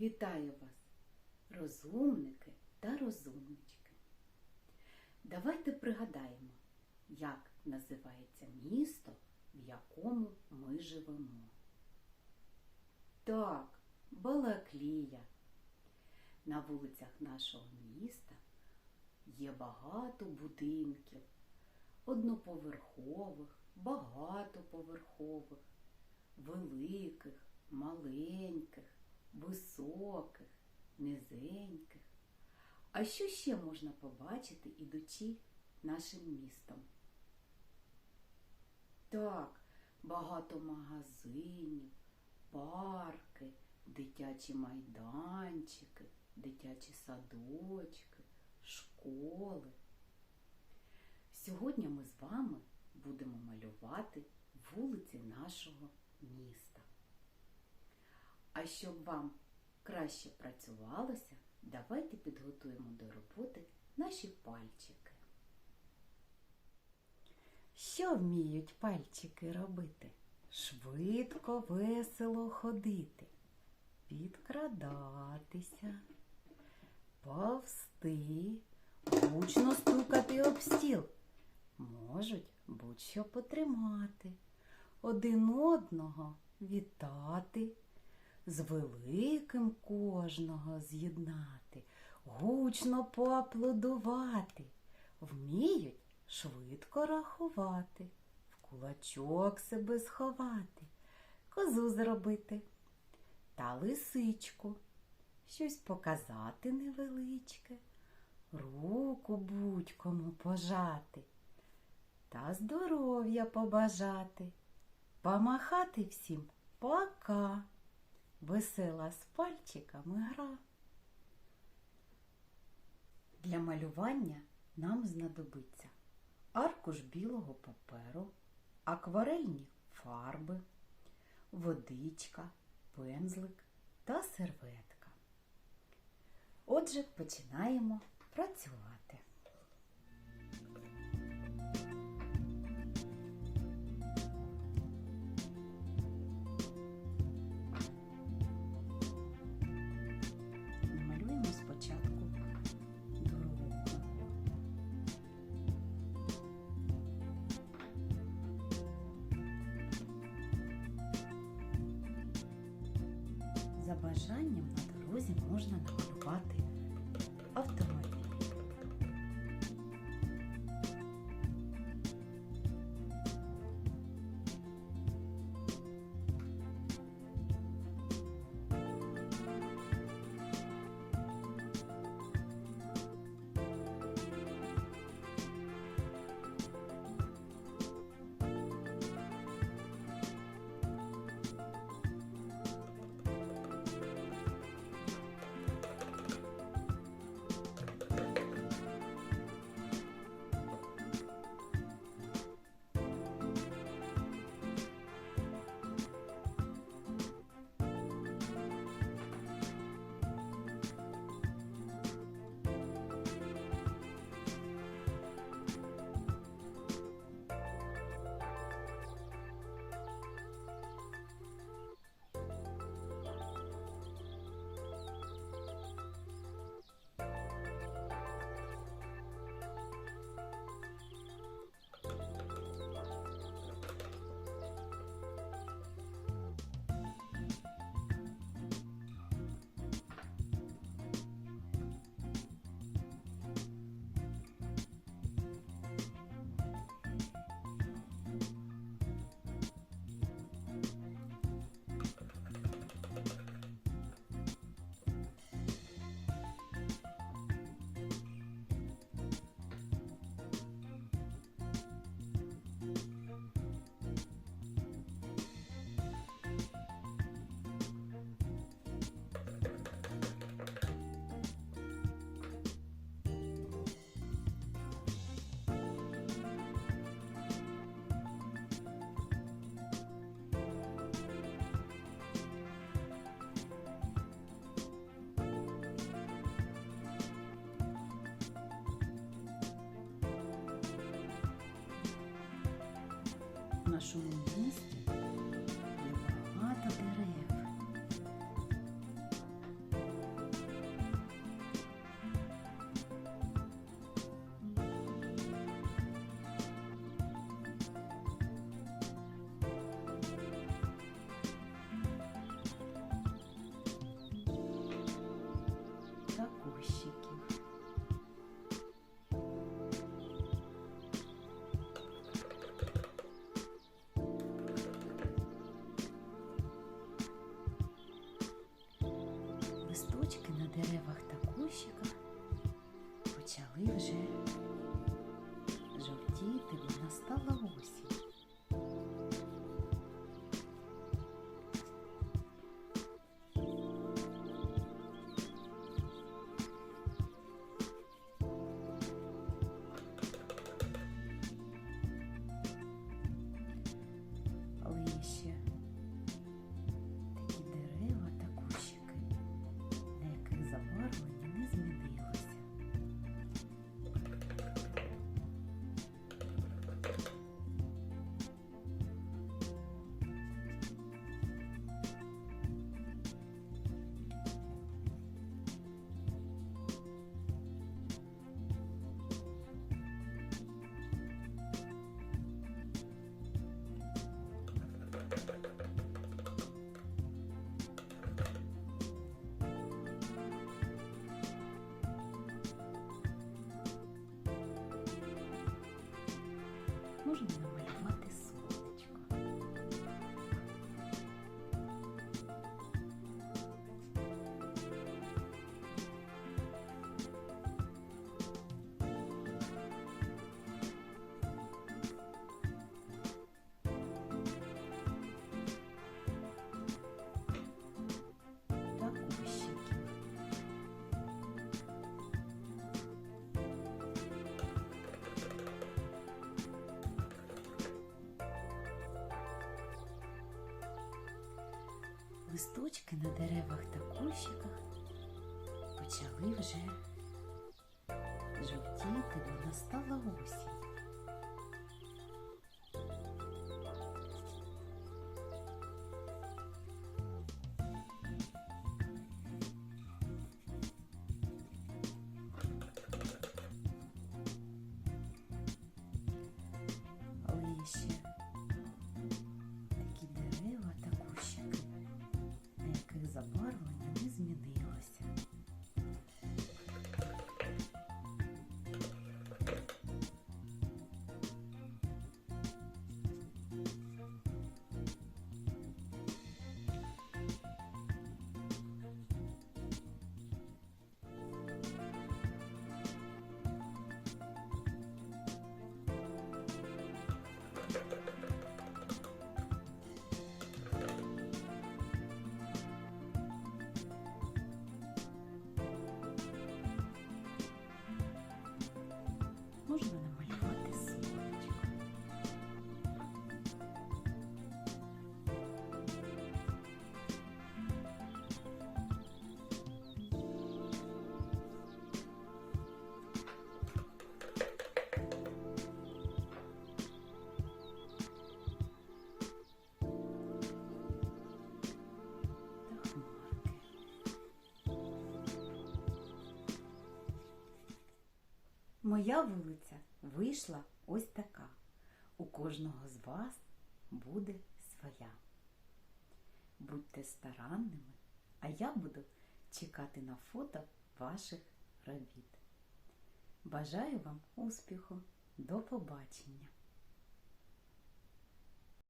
Вітаю вас, розумники та розумнички. Давайте пригадаємо, як називається місто, в якому ми живемо. Так, Балаклія. На вулицях нашого міста є багато будинків, одноповерхових, багатоповерхових, великих, маленьких, високих, низеньких. А що ще можна побачити, ідучи нашим містом? Так, багато магазинів, парки, дитячі майданчики, дитячі садочки, школи. Сьогодні ми з вами будемо малювати вулиці нашого міста. А щоб вам краще працювалося, давайте підготуємо до роботи наші пальчики. Що вміють пальчики робити? Швидко, весело ходити, підкрадатися, повсти, гучно стукати об стіл. Можуть будь-що потримати, один одного вітати, з великим кожного з'єднати, гучно поаплодувати, вміють швидко рахувати, в кулачок себе сховати, козу зробити та лисичку, щось показати невеличке, руку будь-кому пожати та здоров'я побажати, помахати всім пока. Весела з пальчиками гра. Для малювання нам знадобиться аркуш білого паперу, акварельні фарби, водичка, пензлик та серветка. Отже, починаємо працювати. Бажанням на дорозі можна намалювати нашому місті Rio Листочки на деревах та кущиках почали вже жовтіти, бо настала осінь. Моя вулиця вийшла ось така. У кожного з вас буде своя. Будьте старанними, а я буду чекати на фото ваших робіт. Бажаю вам успіху! До побачення!